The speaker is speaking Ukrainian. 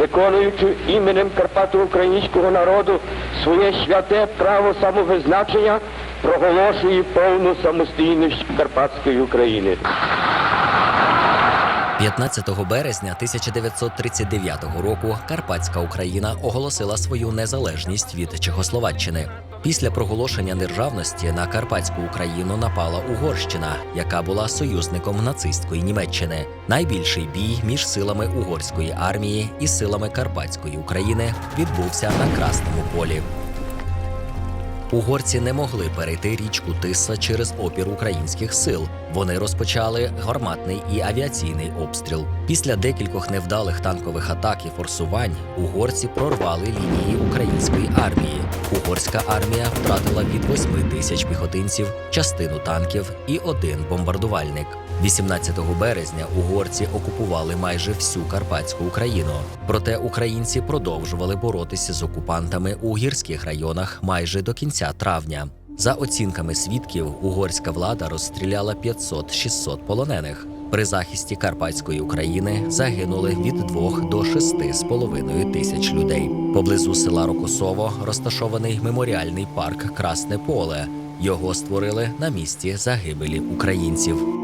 виконуючи іменем Карпато-українського народу своє святе право самовизначення, проголошує повну самостійність Карпатської України. 15 березня 1939 року Карпатська Україна оголосила свою незалежність від Чехословаччини. Після проголошення державності на Карпатську Україну напала Угорщина, яка була союзником нацистської Німеччини. Найбільший бій між силами угорської армії і силами Карпатської України відбувся на Красному полі. Угорці не могли перейти річку Тиса через опір українських сил. Вони розпочали гарматний і авіаційний обстріл. Після декількох невдалих танкових атак і форсувань угорці прорвали лінії української армії. Угорська армія втратила від 8 тисяч піхотинців, частину танків і один бомбардувальник. 18 березня угорці окупували майже всю Карпатську Україну. Проте українці продовжували боротися з окупантами у гірських районах майже до кінця травня. За оцінками свідків, угорська влада розстріляла 500-600 полонених. При захисті Карпатської України загинули від 2 до 6 з половиною тисяч людей. Поблизу села Рокосово розташований меморіальний парк Красне Поле. Його створили на місці загибелі українців.